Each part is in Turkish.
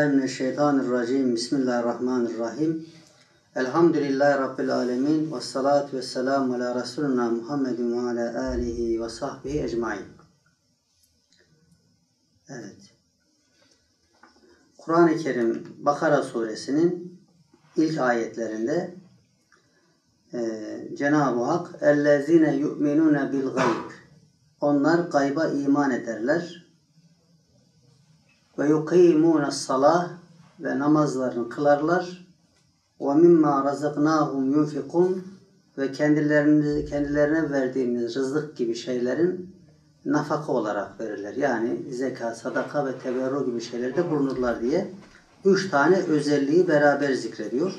billahi mineşşeytanirracim. Bismillahirrahmanirrahim. Elhamdülillahi Rabbil alemin. Ve salatu ve selamu ala Resulina Muhammedin ve ala alihi ve sahbihi ecmain. Evet. Kur'an-ı Kerim Bakara suresinin ilk ayetlerinde e, Cenab-ı Hak اَلَّذ۪ينَ يُؤْمِنُونَ بِالْغَيْبِ Onlar gayba iman ederler. ve yukimûne salah ve namazlarını kılarlar. Ve mimma razaknahum yunfikun ve kendilerini kendilerine verdiğimiz rızık gibi şeylerin nafaka olarak verirler. Yani zeka, sadaka ve teberru gibi şeylerde bulunurlar diye üç tane özelliği beraber zikrediyor.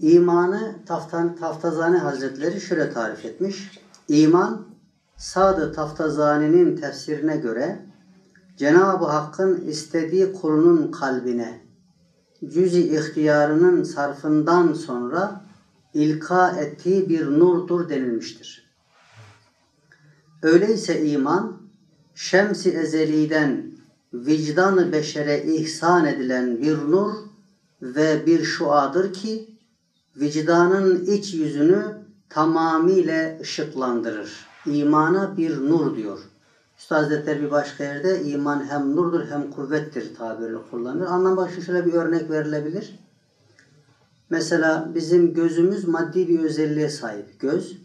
İmanı Taftan, Taftazani Hazretleri şöyle tarif etmiş. İman, Sadı Taftazani'nin tefsirine göre Cenab-ı Hakk'ın istediği kulunun kalbine cüz-i ihtiyarının sarfından sonra ilka ettiği bir nurdur denilmiştir. Öyleyse iman, şems-i ezeliden vicdanı beşere ihsan edilen bir nur ve bir şuadır ki vicdanın iç yüzünü tamamıyla ışıklandırır. İmana bir nur diyor. Üstad Hazretleri bir başka yerde iman hem nurdur hem kuvvettir tabirini kullanır. Anlam başka şöyle bir örnek verilebilir. Mesela bizim gözümüz maddi bir özelliğe sahip göz.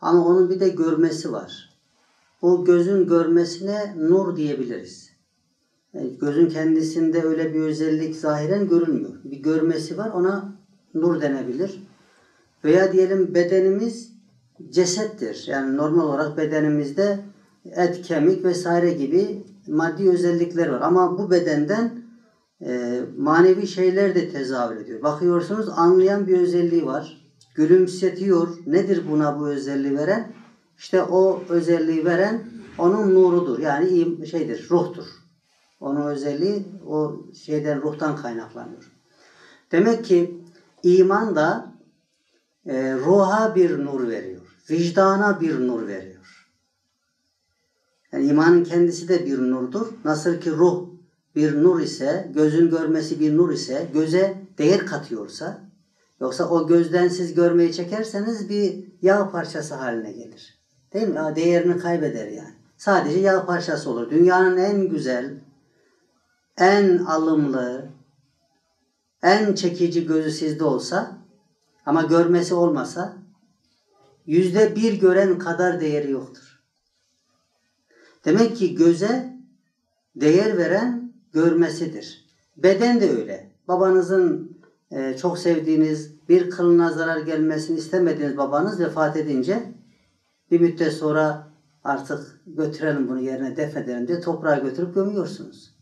Ama onun bir de görmesi var. O gözün görmesine nur diyebiliriz. Yani gözün kendisinde öyle bir özellik zahiren görünmüyor. Bir görmesi var ona nur denebilir. Veya diyelim bedenimiz cesettir. Yani normal olarak bedenimizde et, kemik vesaire gibi maddi özellikler var. Ama bu bedenden e, manevi şeyler de tezahür ediyor. Bakıyorsunuz anlayan bir özelliği var. Gülümsetiyor. Nedir buna bu özelliği veren? İşte o özelliği veren onun nurudur. Yani şeydir, ruhtur. Onun özelliği o şeyden ruhtan kaynaklanıyor. Demek ki iman da e, ruha bir nur veriyor. Vicdana bir nur veriyor. Yani imanın kendisi de bir nurdur. Nasıl ki ruh bir nur ise, gözün görmesi bir nur ise, göze değer katıyorsa, yoksa o gözden siz görmeyi çekerseniz bir yağ parçası haline gelir. Değil mi? Değerini kaybeder yani. Sadece yağ parçası olur. Dünyanın en güzel, en alımlı, en çekici gözü sizde olsa ama görmesi olmasa yüzde bir gören kadar değeri yoktur. Demek ki göze değer veren görmesidir. Beden de öyle. Babanızın e, çok sevdiğiniz bir kılına zarar gelmesini istemediğiniz babanız vefat edince bir müddet sonra artık götürelim bunu yerine defnedelim diye toprağa götürüp gömüyorsunuz.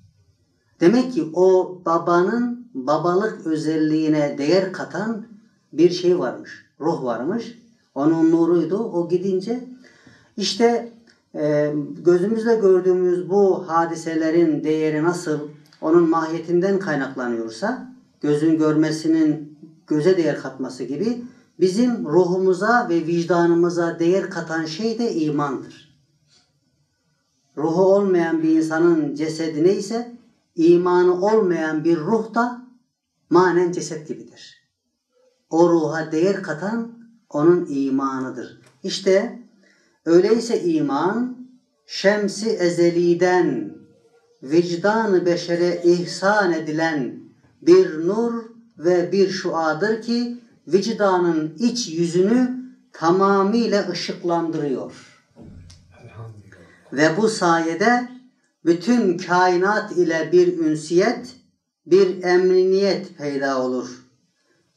Demek ki o babanın babalık özelliğine değer katan bir şey varmış. Ruh varmış. Onun nuruydu. O gidince işte e, gözümüzle gördüğümüz bu hadiselerin değeri nasıl onun mahiyetinden kaynaklanıyorsa gözün görmesinin göze değer katması gibi bizim ruhumuza ve vicdanımıza değer katan şey de imandır. Ruhu olmayan bir insanın cesedi neyse imanı olmayan bir ruh da manen ceset gibidir. O ruha değer katan onun imanıdır. İşte öyleyse iman şemsi ezeliden vicdanı beşere ihsan edilen bir nur ve bir şuadır ki vicdanın iç yüzünü tamamıyla ışıklandırıyor. Ve bu sayede bütün kainat ile bir ünsiyet, bir emniyet peyda olur.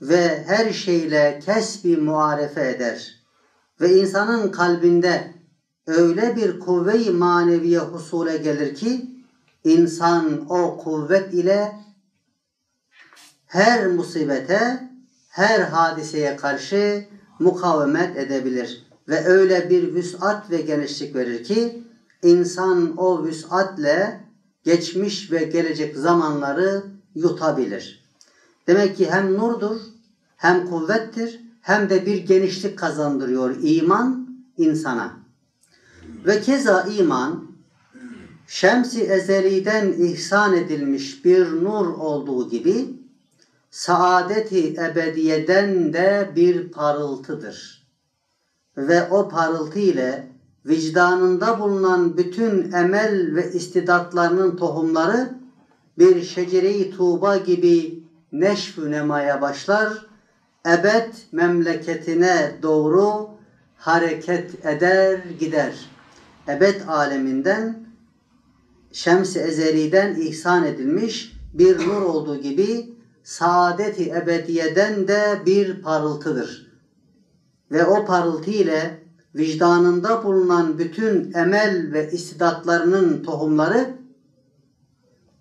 Ve her şeyle kesbi muarefe eder. Ve insanın kalbinde öyle bir kuvve-i maneviye husule gelir ki, insan o kuvvet ile her musibete, her hadiseye karşı mukavemet edebilir. Ve öyle bir vüsat ve genişlik verir ki, insan o vüs'atle geçmiş ve gelecek zamanları yutabilir. Demek ki hem nurdur, hem kuvvettir, hem de bir genişlik kazandırıyor iman insana. Ve keza iman şemsi ezeliden ihsan edilmiş bir nur olduğu gibi saadeti ebediyeden de bir parıltıdır. Ve o parıltı ile vicdanında bulunan bütün emel ve istidatlarının tohumları bir şecere-i tuğba gibi neşv nemaya başlar, ebed memleketine doğru hareket eder gider. Ebed aleminden şems-i ezeliden ihsan edilmiş bir nur olduğu gibi saadeti ebediyeden de bir parıltıdır. Ve o parıltı ile vicdanında bulunan bütün emel ve istidatlarının tohumları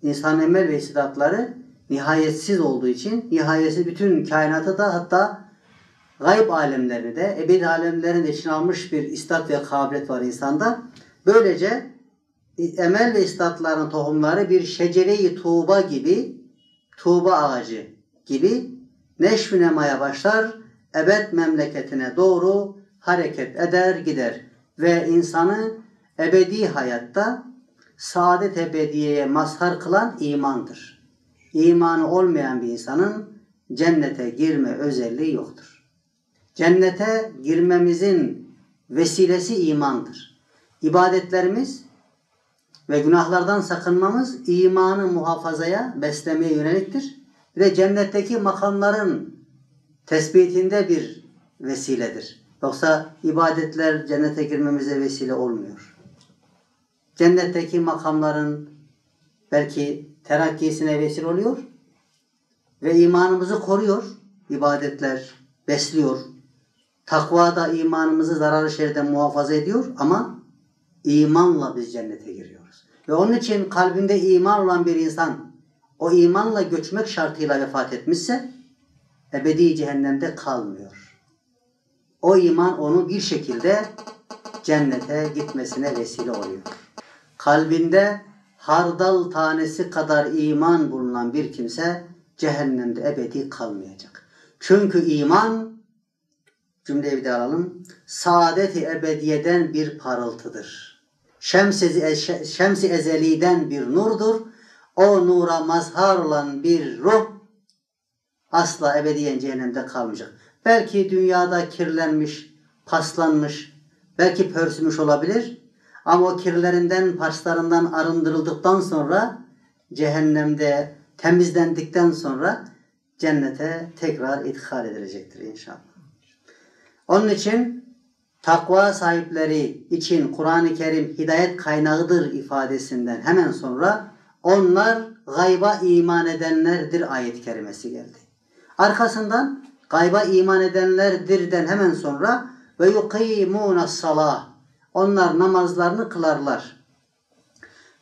insan emel ve istidatları nihayetsiz olduğu için nihayetsiz bütün kainatı da hatta gayb alemlerini de ebedi alemlerini de içine almış bir istat ve kabiliyet var insanda. Böylece emel ve istatların tohumları bir şecere-i tuğba gibi tuğba ağacı gibi neşvinemaya başlar ebed memleketine doğru hareket eder gider ve insanı ebedi hayatta saadet ebediyeye mazhar kılan imandır. İmanı olmayan bir insanın cennete girme özelliği yoktur. Cennete girmemizin vesilesi imandır. İbadetlerimiz ve günahlardan sakınmamız imanı muhafazaya, beslemeye yöneliktir. Ve cennetteki makamların tespitinde bir vesiledir. Yoksa ibadetler cennete girmemize vesile olmuyor. Cennetteki makamların belki terakkisine vesile oluyor ve imanımızı koruyor. İbadetler besliyor. Takva da imanımızı zararlı şeylerden muhafaza ediyor ama imanla biz cennete giriyoruz. Ve onun için kalbinde iman olan bir insan o imanla göçmek şartıyla vefat etmişse ebedi cehennemde kalmıyor. O iman onu bir şekilde cennete gitmesine vesile oluyor. Kalbinde hardal tanesi kadar iman bulunan bir kimse cehennemde ebedi kalmayacak. Çünkü iman cümleyi bir de alalım. Saadeti ebediyeden bir parıltıdır. Şemsi, şemsi ezeliden bir nurdur. O nura mazhar olan bir ruh asla ebediyen cehennemde kalmayacak. Belki dünyada kirlenmiş, paslanmış, belki pörsümüş olabilir. Ama o kirlerinden, paslarından arındırıldıktan sonra cehennemde temizlendikten sonra cennete tekrar ithal edilecektir inşallah. Onun için takva sahipleri için Kur'an-ı Kerim hidayet kaynağıdır ifadesinden hemen sonra onlar gayba iman edenlerdir ayet-i kerimesi geldi. Arkasından gayba iman edenlerdirden hemen sonra ve yukimuna salah onlar namazlarını kılarlar.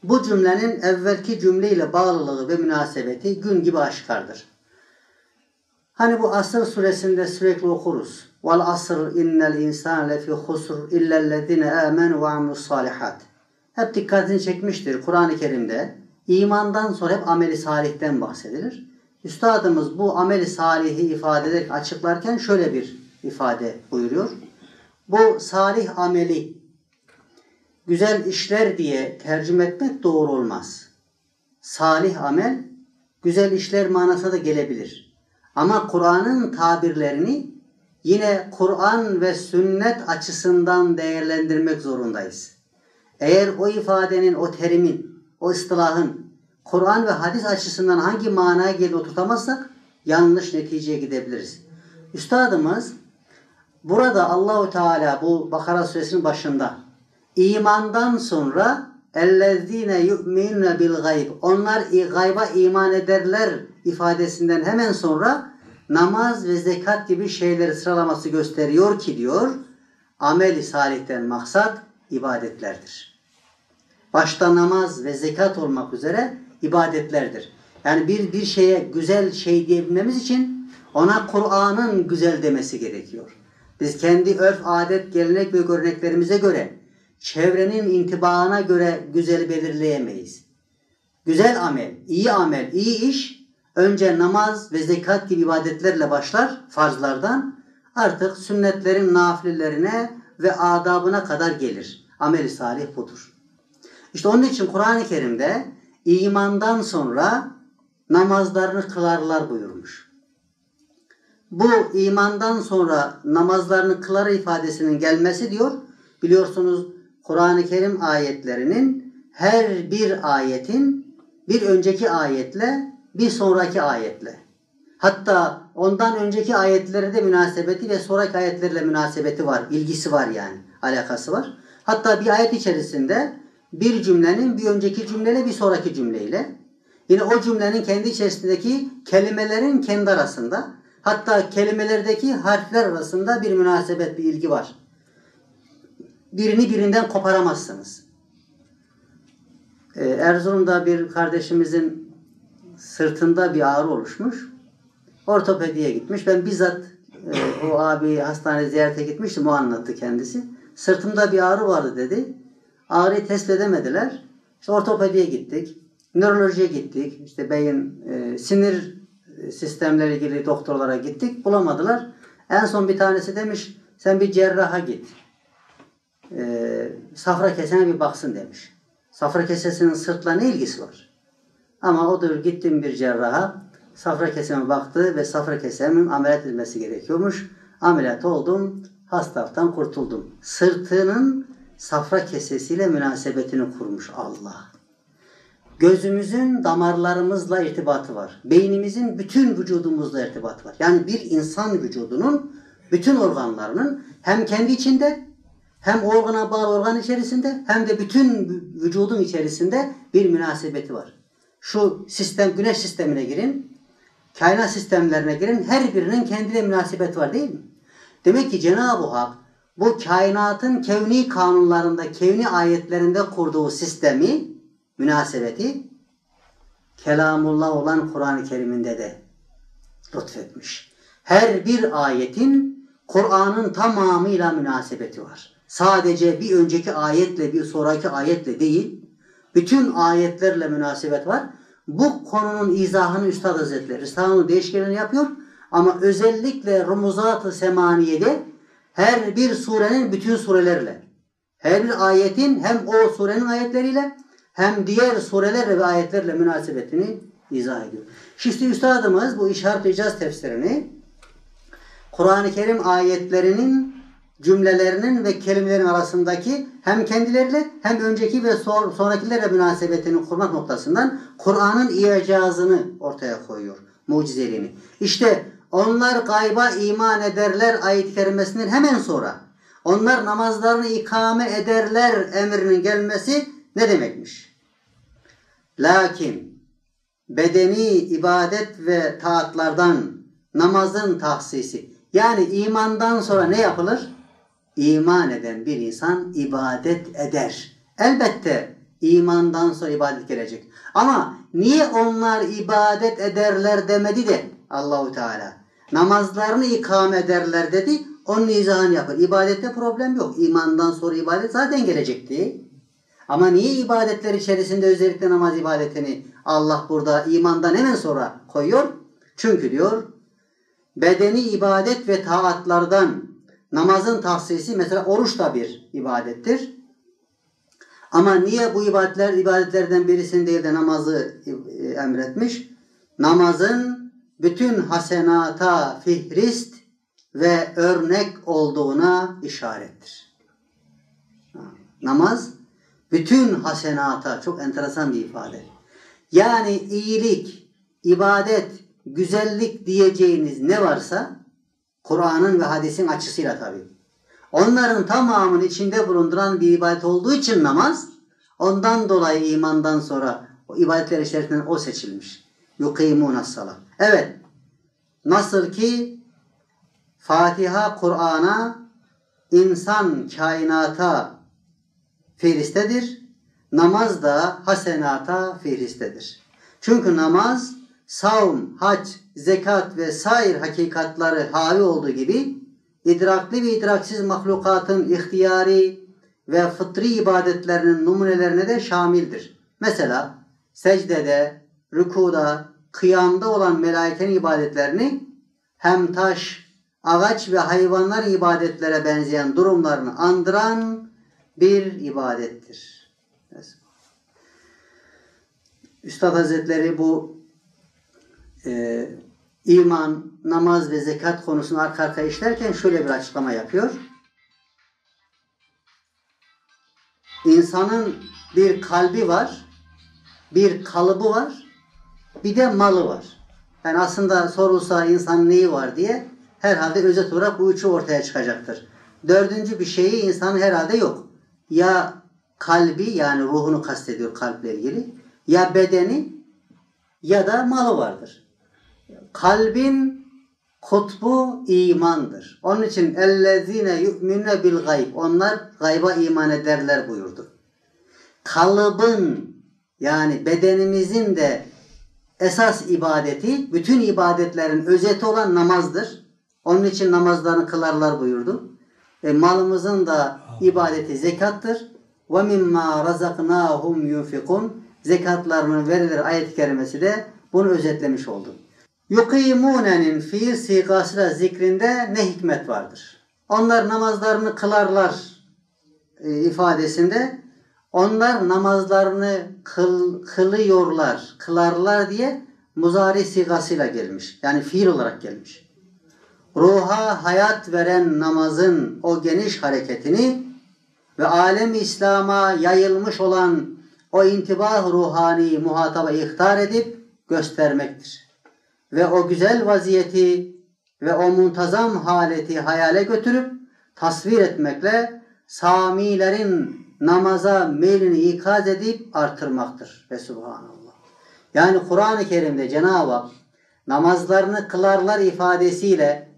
Bu cümlenin evvelki cümleyle bağlılığı ve münasebeti gün gibi aşikardır. Hani bu Asır suresinde sürekli okuruz. Vel asr innel insan lefi husr illellezine amenu ve amilus salihat. Hep dikkatini çekmiştir Kur'an-ı Kerim'de. imandan sonra hep ameli salihten bahsedilir. Üstadımız bu ameli salihi ifade ederek açıklarken şöyle bir ifade buyuruyor. Bu salih ameli güzel işler diye tercüme etmek doğru olmaz. Salih amel güzel işler manasına da gelebilir. Ama Kur'an'ın tabirlerini yine Kur'an ve sünnet açısından değerlendirmek zorundayız. Eğer o ifadenin, o terimin, o ıstılahın Kur'an ve hadis açısından hangi manaya gelip oturtamazsak yanlış neticeye gidebiliriz. Üstadımız burada Allahu Teala bu Bakara suresinin başında imandan sonra yu'minune bil gayb onlar gayba iman ederler ifadesinden hemen sonra namaz ve zekat gibi şeyleri sıralaması gösteriyor ki diyor ameli salihten maksat ibadetlerdir. Başta namaz ve zekat olmak üzere ibadetlerdir. Yani bir bir şeye güzel şey diyebilmemiz için ona Kur'an'ın güzel demesi gerekiyor. Biz kendi örf, adet, gelenek ve göreneklerimize göre, çevrenin intibaına göre güzel belirleyemeyiz. Güzel amel, iyi amel, iyi iş önce namaz ve zekat gibi ibadetlerle başlar farzlardan artık sünnetlerin nafilelerine ve adabına kadar gelir. Ameli salih budur. İşte onun için Kur'an-ı Kerim'de imandan sonra namazlarını kılarlar buyurmuş. Bu imandan sonra namazlarını kılar ifadesinin gelmesi diyor. Biliyorsunuz Kur'an-ı Kerim ayetlerinin her bir ayetin bir önceki ayetle bir sonraki ayetle. Hatta ondan önceki ayetleri de münasebeti ve sonraki ayetlerle münasebeti var. ilgisi var yani. Alakası var. Hatta bir ayet içerisinde bir cümlenin bir önceki cümleyle bir sonraki cümleyle yine o cümlenin kendi içerisindeki kelimelerin kendi arasında hatta kelimelerdeki harfler arasında bir münasebet, bir ilgi var. Birini birinden koparamazsınız. Ee, Erzurum'da bir kardeşimizin sırtında bir ağrı oluşmuş. Ortopediye gitmiş. Ben bizzat e, o abi hastane ziyarete gitmiştim. O anlattı kendisi. Sırtımda bir ağrı vardı dedi. Ağrıyı tespit edemediler. İşte ortopediye gittik. Nörolojiye gittik. İşte beyin e, sinir sistemleri ilgili doktorlara gittik. Bulamadılar. En son bir tanesi demiş sen bir cerraha git. E, safra kesene bir baksın demiş. Safra kesesinin sırtla ne ilgisi var? Ama odur gittim bir cerraha. Safra keseme baktı ve safra kesemin ameliyat edilmesi gerekiyormuş. Ameliyat oldum. Hastalıktan kurtuldum. Sırtının safra kesesiyle münasebetini kurmuş Allah. Gözümüzün damarlarımızla irtibatı var. Beynimizin bütün vücudumuzla irtibatı var. Yani bir insan vücudunun bütün organlarının hem kendi içinde hem organa bağlı organ içerisinde hem de bütün vücudun içerisinde bir münasebeti var. Şu sistem güneş sistemine girin. Kainat sistemlerine girin. Her birinin kendine münasebeti var değil mi? Demek ki Cenab-ı Hak bu kainatın kevni kanunlarında, kevni ayetlerinde kurduğu sistemi, münasebeti kelamullah olan Kur'an-ı Kerim'inde de lütfetmiş. Her bir ayetin Kur'an'ın tamamıyla münasebeti var. Sadece bir önceki ayetle bir sonraki ayetle değil, bütün ayetlerle münasebet var. Bu konunun izahını Üstad Hazretleri, Risale'nin değişkenini yapıyor. Ama özellikle Rumuzat-ı Semaniye'de her bir surenin bütün surelerle, her bir ayetin hem o surenin ayetleriyle hem diğer surelerle ve ayetlerle münasebetini izah ediyor. Şimdi üstadımız bu işaret icaz tefsirini Kur'an-ı Kerim ayetlerinin cümlelerinin ve kelimelerin arasındaki hem kendileriyle hem önceki ve sonrakilerle münasebetini kurmak noktasından Kur'an'ın icazını ortaya koyuyor. Mucizeliğini. İşte onlar gayba iman ederler ayet-i hemen sonra. Onlar namazlarını ikame ederler emrinin gelmesi ne demekmiş? Lakin bedeni ibadet ve taatlardan namazın tahsisi yani imandan sonra ne yapılır? İman eden bir insan ibadet eder. Elbette imandan sonra ibadet gelecek. Ama niye onlar ibadet ederler demedi de Allahu Teala? Namazlarını ikame ederler dedi. Onun izahını yapar. İbadette problem yok. İmandan sonra ibadet zaten gelecekti. Ama niye ibadetler içerisinde özellikle namaz ibadetini Allah burada imandan hemen sonra koyuyor? Çünkü diyor bedeni ibadet ve taatlardan namazın tahsisi mesela oruç da bir ibadettir. Ama niye bu ibadetler ibadetlerden birisini değil de namazı emretmiş? Namazın bütün hasenata fihrist ve örnek olduğuna işarettir. Namaz bütün hasenata çok enteresan bir ifade. Yani iyilik, ibadet, güzellik diyeceğiniz ne varsa Kur'an'ın ve hadisin açısıyla tabii. Onların tamamını içinde bulunduran bir ibadet olduğu için namaz ondan dolayı imandan sonra o ibadetler içerisinden o seçilmiş. Yukimûne salat. Evet. Nasıl ki Fatiha Kur'an'a insan kainata fihristedir. Namaz da hasenata fihristedir. Çünkü namaz savun, hac, zekat ve sair hakikatları havi olduğu gibi idrakli ve idraksiz mahlukatın ihtiyari ve fıtri ibadetlerinin numunelerine de şamildir. Mesela secdede, rükuda, kıyamda olan melaikenin ibadetlerini hem taş, ağaç ve hayvanlar ibadetlere benzeyen durumlarını andıran bir ibadettir. Üstad Hazretleri bu e, iman, namaz ve zekat konusunu arka arkaya işlerken şöyle bir açıklama yapıyor. İnsanın bir kalbi var, bir kalıbı var, bir de malı var. Yani aslında sorulsa insan neyi var diye herhalde özet olarak bu üçü ortaya çıkacaktır. Dördüncü bir şeyi insanın herhalde yok. Ya kalbi yani ruhunu kastediyor kalple ilgili ya bedeni ya da malı vardır. Kalbin kutbu imandır. Onun için ellezine yu'minune bil gayb. Onlar gayba iman ederler buyurdu. Kalıbın yani bedenimizin de esas ibadeti bütün ibadetlerin özeti olan namazdır. Onun için namazlarını kılarlar buyurdu. E, malımızın da ibadeti zekattır. Ve mimma razaknahum yunfikun zekatlarının verilir ayet-i kerimesi de bunu özetlemiş oldu. Yukimune'nin fiil sigasıyla zikrinde ne hikmet vardır? Onlar namazlarını kılarlar e, ifadesinde onlar namazlarını kıl, kılıyorlar, kılarlar diye muzari sigasıyla gelmiş. Yani fiil olarak gelmiş. Ruha hayat veren namazın o geniş hareketini ve alem İslam'a yayılmış olan o intibah ruhani muhataba ihtar edip göstermektir. Ve o güzel vaziyeti ve o muntazam haleti hayale götürüp tasvir etmekle samilerin namaza meylini ikaz edip artırmaktır. Ve subhanallah. Yani Kur'an-ı Kerim'de Cenab-ı Hak namazlarını kılarlar ifadesiyle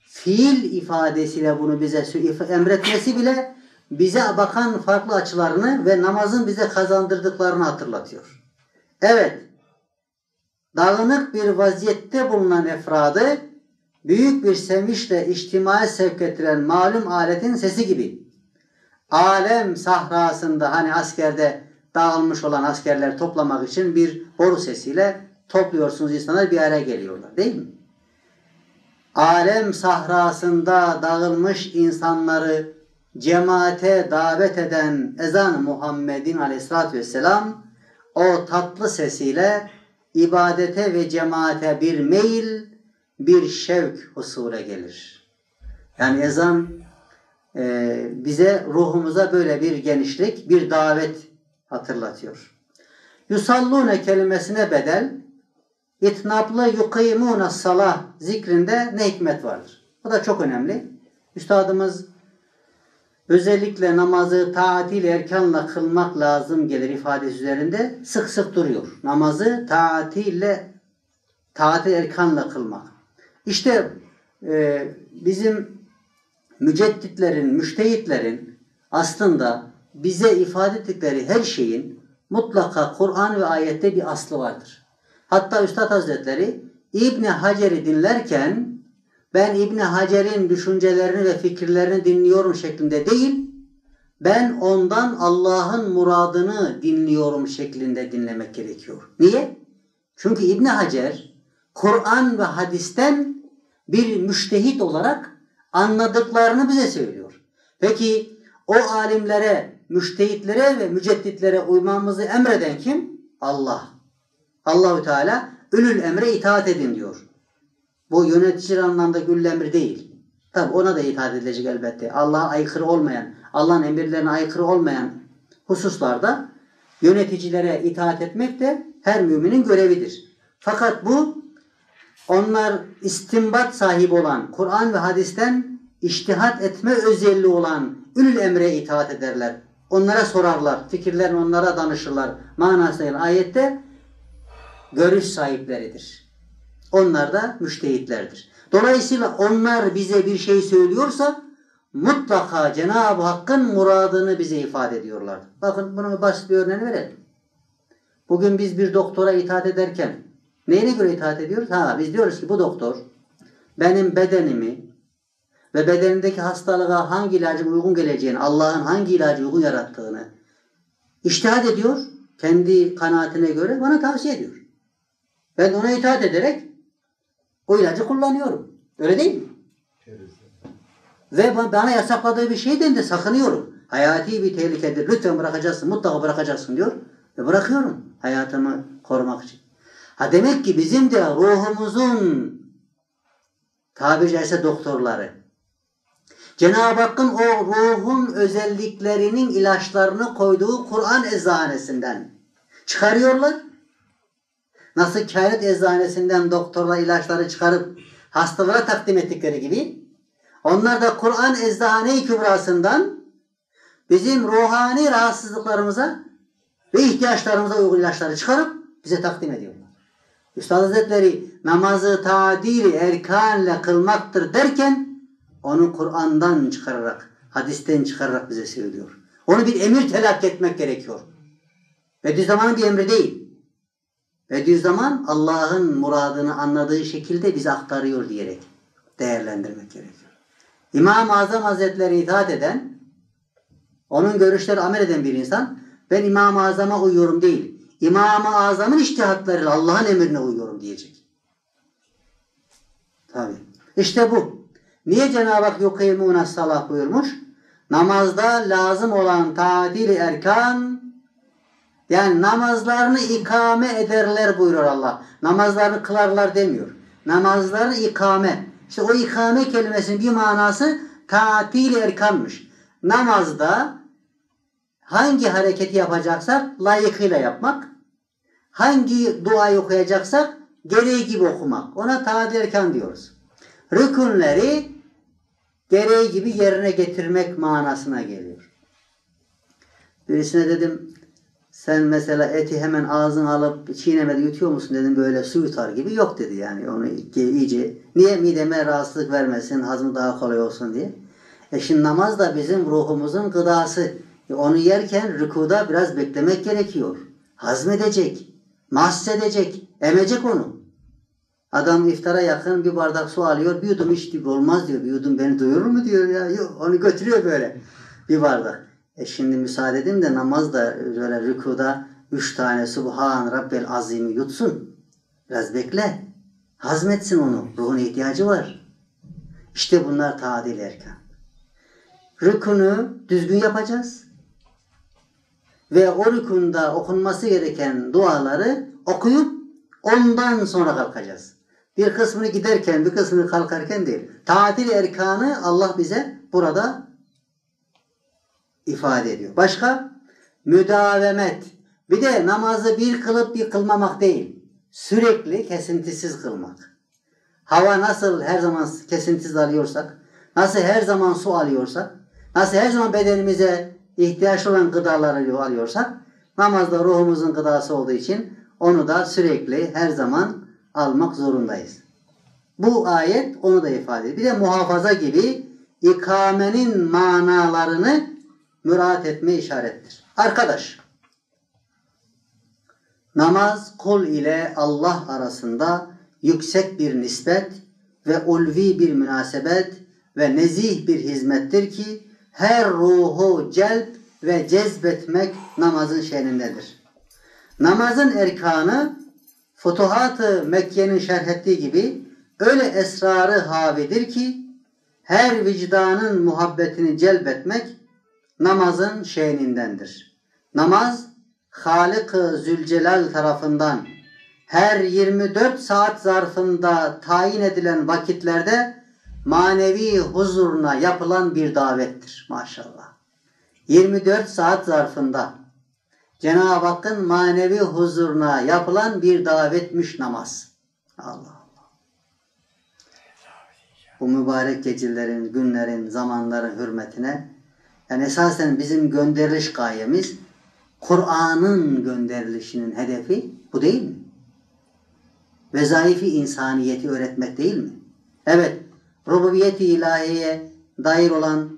fiil ifadesiyle bunu bize emretmesi bile bize bakan farklı açılarını ve namazın bize kazandırdıklarını hatırlatıyor. Evet, dağınık bir vaziyette bulunan efradı büyük bir sevinçle içtimai sevk ettiren malum aletin sesi gibi. Alem sahrasında hani askerde dağılmış olan askerler toplamak için bir boru sesiyle topluyorsunuz insanlar bir araya geliyorlar değil mi? Alem sahrasında dağılmış insanları cemaate davet eden ezan Muhammed'in aleyhissalatü vesselam o tatlı sesiyle ibadete ve cemaate bir meyil, bir şevk husule gelir. Yani ezan e, bize ruhumuza böyle bir genişlik, bir davet hatırlatıyor. Yusallune kelimesine bedel itnablı yukimune salah zikrinde ne hikmet vardır? Bu da çok önemli. Üstadımız özellikle namazı tatil erkanla kılmak lazım gelir ifadesi üzerinde sık sık duruyor. Namazı taatille tatil erkanla kılmak. İşte e, bizim mücedditlerin, müştehitlerin aslında bize ifade ettikleri her şeyin mutlaka Kur'an ve ayette bir aslı vardır. Hatta Üstad Hazretleri İbni Hacer'i dinlerken ben İbni Hacer'in düşüncelerini ve fikirlerini dinliyorum şeklinde değil, ben ondan Allah'ın muradını dinliyorum şeklinde dinlemek gerekiyor. Niye? Çünkü İbni Hacer Kur'an ve hadisten bir müştehit olarak anladıklarını bize söylüyor. Peki o alimlere, müştehitlere ve mücedditlere uymamızı emreden kim? Allah. Allahü Teala ülül emre itaat edin diyor. Bu yönetici anlamda güllü emri değil. Tabi ona da itaat edilecek elbette. Allah'a aykırı olmayan, Allah'ın emirlerine aykırı olmayan hususlarda yöneticilere itaat etmek de her müminin görevidir. Fakat bu onlar istimbat sahibi olan, Kur'an ve hadisten iştihat etme özelliği olan ülül emre itaat ederler. Onlara sorarlar, fikirlerini onlara danışırlar. Manasıyla ayette görüş sahipleridir. Onlar da müştehitlerdir. Dolayısıyla onlar bize bir şey söylüyorsa mutlaka Cenab-ı Hakk'ın muradını bize ifade ediyorlar. Bakın bunun basit bir örneğini verelim. Bugün biz bir doktora itaat ederken neyine göre itaat ediyoruz? Ha biz diyoruz ki bu doktor benim bedenimi ve bedenimdeki hastalığa hangi ilacın uygun geleceğini, Allah'ın hangi ilacı uygun yarattığını iştihad ediyor. Kendi kanaatine göre bana tavsiye ediyor. Ben ona itaat ederek o ilacı kullanıyorum. Öyle değil mi? Ve bana yasakladığı bir şeyden de sakınıyorum. Hayati bir tehlikedir. Lütfen bırakacaksın, mutlaka bırakacaksın diyor. Ve bırakıyorum. Hayatımı korumak için. Ha demek ki bizim de ruhumuzun tabiri caizse doktorları. Cenab-ı Hakk'ın o ruhun özelliklerinin ilaçlarını koyduğu Kur'an eczanesinden çıkarıyorlar. Nasıl kainat eczanesinden doktorlar ilaçları çıkarıp hastalara takdim ettikleri gibi onlar da Kur'an eczane-i kübrasından bizim ruhani rahatsızlıklarımıza ve ihtiyaçlarımıza uygun ilaçları çıkarıp bize takdim ediyorlar. Üstad Hazretleri namazı tadili erkanla kılmaktır derken onu Kur'an'dan çıkararak, hadisten çıkararak bize söylüyor. Onu bir emir telakki etmek gerekiyor. Bediüzzaman'ın bir emri değil. Bediüzzaman Allah'ın muradını anladığı şekilde bize aktarıyor diyerek değerlendirmek gerekiyor. İmam-ı Azam Hazretleri itaat eden, onun görüşleri amel eden bir insan, ben İmam-ı Azam'a uyuyorum değil, İmam-ı Azam'ın iştihatlarıyla Allah'ın emrine uyuyorum diyecek. Tabi. İşte bu. Niye Cenab-ı Hak yukimûne salah buyurmuş? Namazda lazım olan tadil erkan yani namazlarını ikame ederler buyuruyor Allah. Namazlarını kılarlar demiyor. Namazlarını ikame. İşte o ikame kelimesinin bir manası tatil erkanmış. Namazda hangi hareketi yapacaksak layıkıyla yapmak, hangi duayı okuyacaksak gereği gibi okumak. Ona tatil erkan diyoruz. Rükünleri gereği gibi yerine getirmek manasına geliyor. Birisine dedim sen mesela eti hemen ağzına alıp çiğnemede yutuyor musun dedim böyle su yutar gibi. Yok dedi yani onu iyice. Niye mideme rahatsızlık vermesin, hazmı daha kolay olsun diye. E şimdi namaz da bizim ruhumuzun gıdası. E onu yerken rükuda biraz beklemek gerekiyor. Hazmedecek, mahsedecek, emecek onu. Adam iftara yakın bir bardak su alıyor, bir yudum içti, olmaz diyor. Bir yudum beni doyurur mu diyor ya. Yok, onu götürüyor böyle bir bardak. E şimdi müsaade edin de namaz da böyle rükuda üç tane Subhan Rabbel Azim'i yutsun. Biraz bekle. Hazmetsin onu. Ruhun ihtiyacı var. İşte bunlar tadil erkan. Rükünü düzgün yapacağız. Ve o rükunda okunması gereken duaları okuyup ondan sonra kalkacağız. Bir kısmını giderken bir kısmını kalkarken değil. Tadil erkanı Allah bize burada ifade ediyor. Başka? Müdavemet. Bir de namazı bir kılıp bir kılmamak değil. Sürekli kesintisiz kılmak. Hava nasıl her zaman kesintisiz alıyorsak, nasıl her zaman su alıyorsak, nasıl her zaman bedenimize ihtiyaç olan gıdaları alıyorsak, namazda ruhumuzun gıdası olduğu için onu da sürekli her zaman almak zorundayız. Bu ayet onu da ifade ediyor. Bir de muhafaza gibi ikamenin manalarını müraat etme işarettir. Arkadaş, namaz kul ile Allah arasında yüksek bir nispet ve ulvi bir münasebet ve nezih bir hizmettir ki her ruhu celp ve cezbetmek namazın şenindedir. Namazın erkanı Futuhat-ı Mekke'nin şerh ettiği gibi öyle esrarı havidir ki her vicdanın muhabbetini celbetmek namazın şenindendir. Namaz Halık-ı Zülcelal tarafından her 24 saat zarfında tayin edilen vakitlerde manevi huzuruna yapılan bir davettir maşallah. 24 saat zarfında Cenab-ı Hakk'ın manevi huzuruna yapılan bir davetmiş namaz. Allah Allah. Bu mübarek gecelerin, günlerin, zamanların hürmetine yani esasen bizim gönderiliş gayemiz Kur'an'ın gönderilişinin hedefi bu değil mi? Vezaifi insaniyeti öğretmek değil mi? Evet, rububiyeti ilahiye dair olan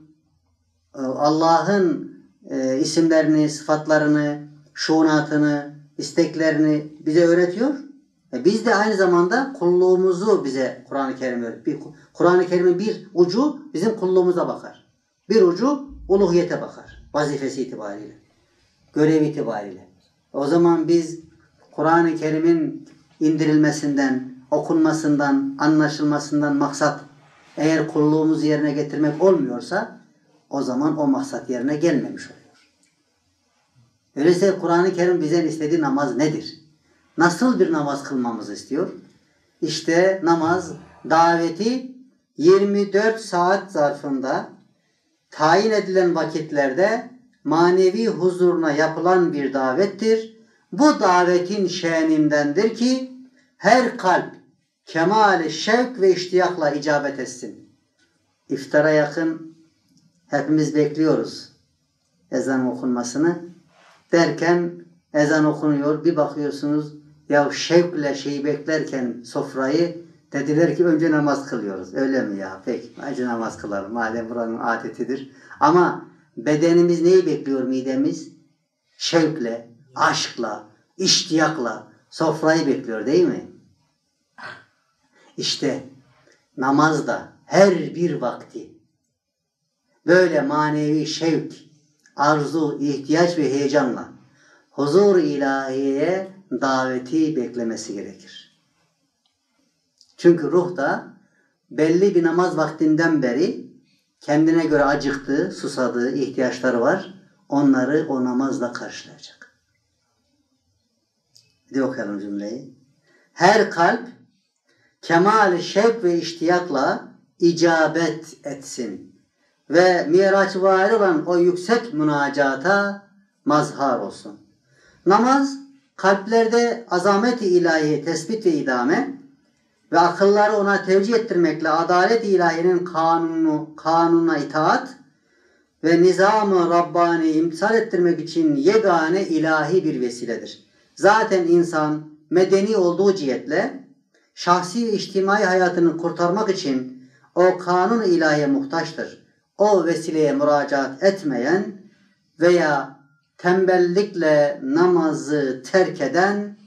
e, Allah'ın e, isimlerini, sıfatlarını, şuunatını, isteklerini bize öğretiyor. E biz de aynı zamanda kulluğumuzu bize Kur'an-ı Kerim öğretiyor. Kur'an-ı Kerim'in bir ucu bizim kulluğumuza bakar. Bir ucu uluhiyete bakar. Vazifesi itibariyle. Görev itibariyle. O zaman biz Kur'an-ı Kerim'in indirilmesinden, okunmasından, anlaşılmasından maksat eğer kulluğumuzu yerine getirmek olmuyorsa o zaman o maksat yerine gelmemiş oluyor. Öyleyse Kur'an-ı Kerim bizden istediği namaz nedir? Nasıl bir namaz kılmamızı istiyor? İşte namaz daveti 24 saat zarfında tayin edilen vakitlerde manevi huzuruna yapılan bir davettir. Bu davetin şenindendir ki her kalp kemali şevk ve iştiyakla icabet etsin. İftara yakın hepimiz bekliyoruz ezan okunmasını. Derken ezan okunuyor. Bir bakıyorsunuz ya şevkle şeyi beklerken sofrayı dediler ki önce namaz kılıyoruz. Öyle mi ya? Peki önce namaz kılalım. Madem buranın adetidir. Ama bedenimiz neyi bekliyor midemiz? Şevkle, aşkla, iştiyakla sofrayı bekliyor değil mi? İşte namaz da her bir vakti böyle manevi şevk, arzu, ihtiyaç ve heyecanla huzur ilahiye daveti beklemesi gerekir. Çünkü ruh da belli bir namaz vaktinden beri kendine göre acıktığı, susadığı ihtiyaçları var. Onları o namazla karşılayacak. Bir okuyalım cümleyi. Her kalp kemal şevk ve iştiyakla icabet etsin ve miraç var olan o yüksek münacata mazhar olsun. Namaz kalplerde azamet-i ilahi tespit ve idame ve akılları ona tevcih ettirmekle adalet-i ilahiyenin kanunu, kanuna itaat ve nizam-ı Rabbani imtisal ettirmek için yegane ilahi bir vesiledir. Zaten insan medeni olduğu cihetle şahsi ve içtimai hayatını kurtarmak için o kanun ilahiye muhtaçtır. O vesileye müracaat etmeyen veya tembellikle namazı terk eden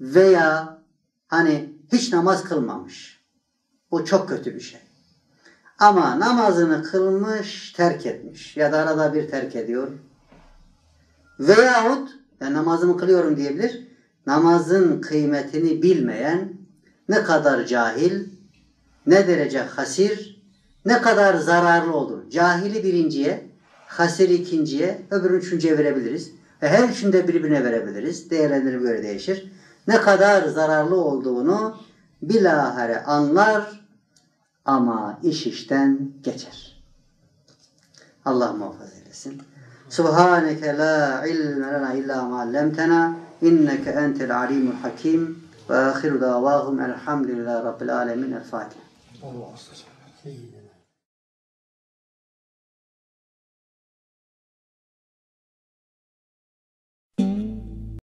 veya hani hiç namaz kılmamış. Bu çok kötü bir şey. Ama namazını kılmış, terk etmiş ya da arada bir terk ediyor. Veyahut ben namazımı kılıyorum diyebilir. Namazın kıymetini bilmeyen ne kadar cahil, ne derece hasir, ne kadar zararlı olur. Cahili birinciye, hasiri ikinciye, öbürünü üçüncüye verebiliriz. Ve her üçünde birbirine verebiliriz. Değerlendirme göre değişir. Ne kadar zararlı olduğunu bilahare anlar ama iş işten geçer. Allah muhafaza eylesin. Subhaneke la ilme lena illa ma allamtena inneke entel alimul hakim ve ahiru davahum elhamdülillahi rabbil alemin el Fatiha. Allah